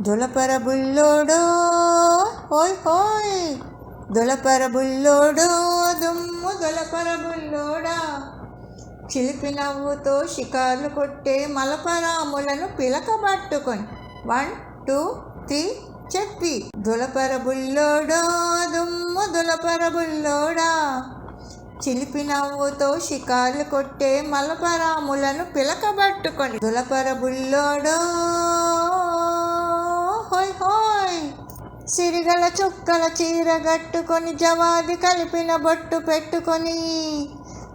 దులపర బుల్లోడో హోయ్. హోయ్ దులపర బుల్లోడో దుమ్ము దులపర బుల్లోడా చిలిపి నవ్వుతో షికార్లు కొట్టే మలపరాములను పిలకబట్టుకొని. వన్ టూ త్రీ చెప్పి. దులపర బుల్లోడో దుమ్ము దులపర బుల్లోడా చిలిపి నవ్వుతో షికార్లు కొట్టే మలపరాములను పిలకబట్టుకొని. దులపర బుల్లోడో హోయ్ హోయ్. సిరిగల చుక్కల చీర కట్టుకొని జవాది కలిపిన బొట్టు పెట్టుకొని.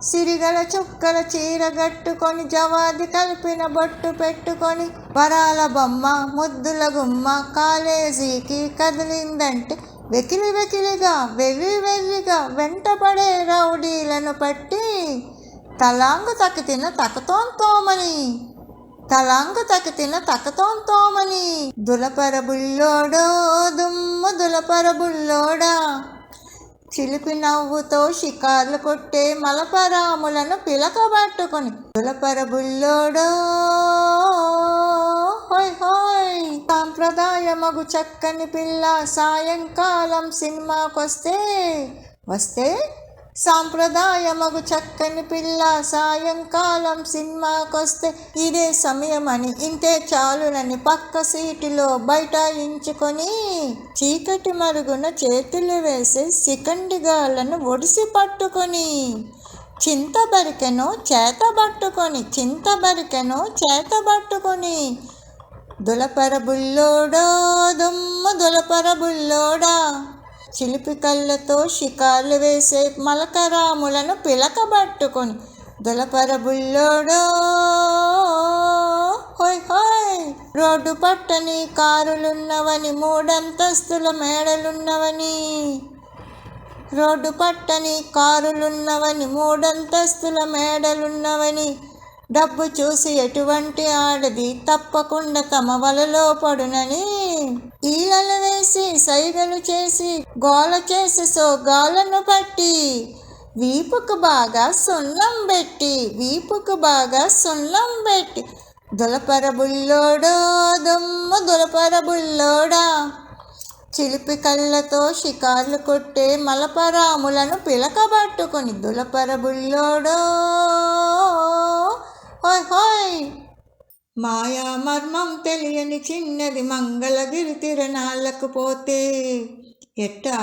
సిరిగల చుక్కల చీర కట్టుకొని జవాది కలిపిన బొట్టు పెట్టుకొని. వరాల బొమ్మ ముద్దుల గుమ్మ కాలేజీకి కదిలిందంటే వెకిలి వెకిలిగా వెర్రి వెర్రిగా వెంటపడే రౌడీలను పట్టి తలాంగు తకితిన తకతోంతోమని తలాంగు తకితిన తకతోంతోమని. దులపర బుల్లోడో దుమ్ము దులపర చిలిపి నవ్వుతో షికార్లు కొట్టే మలపరాములను పిలకబట్టుకొని. దులపర బుల్లోడో హోయ్ హోయ్. సాంప్రదాయమగు చక్కని పిల్ల సాయంకాలం సినిమాకొస్తే వస్తే సాంప్రదాయమగు చక్కని పిల్ల సాయంకాలం సినిమాకొస్తే ఇదే సమయమని ఇంతే చాలునని పక్క సీటులో బైఠాయించుకొని చీకటి మరుగున చేతులు వేసి సికండిగాళ్ళను ఒడిసి పట్టుకొని చింతబరికెను చేతబట్టుకొని చింతబరికెను చేతబట్టుకొని దులపర బుల్లోడో దుమ్మ దులపర బుల్లోడా చిలిపి కళ్ళతో షికార్లు వేసే మలకరాములను పిలకబట్టుకొని. దులపర బుల్లోడో హోయ్ హోయ్! రోడ్డు పట్టని కారులున్నవని మూడంతస్తుల మేడలున్నవని. రోడ్డు పట్టని కారులున్నవని మూడంతస్తుల మేడలున్నవని. డబ్బు చూసి ఎటువంటి ఆడది తప్పకుండా తమ వలలో పడునని ఈలలు వేసి సైగలు చేసి గోల చేసి సోగాలను పట్టి వీపుకు బాగా సున్నం పెట్టి వీపుకు బాగా సున్నం పెట్టి. దులపర బుల్లోడో దుమ్ము దులపర బుల్లోడా. చిలిపి కళ్ళతో షికార్లు కొట్టే మలపరాములను పిలకబట్టుకొని దులపర బుల్లోడో. హోయ్ హోయ్. మాయా మర్మం తెలియని చిన్నది మంగళగిరి తిరణాలకు పోతే ఎట్టా?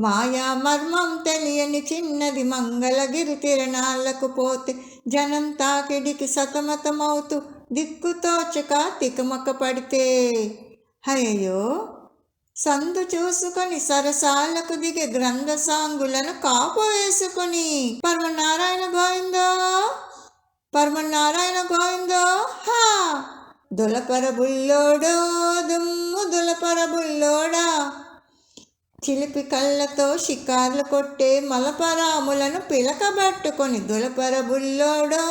మాయా మర్మం తెలియని చిన్నది మంగళగిరి తిరణాలకు పోతే జనం తాకిడికి సతమతమవుతూ దిక్కుతోచక తికమక పడితే అయ్యో సందు చూసుకొని సరసాలకు దిగే గ్రంథ సాంగులను కాపు వేసుకొని పరమనారాయణ గోవిందో పరమనారాయణ గోవిందో హా! దులపర బుల్లోడో దుమ్ము దులపర బుల్లోడా! చిలిపి కళ్ళతో షికార్లు కొట్టే మలపరాములను పిలకబట్టుకొని దులపర బుల్లోడో!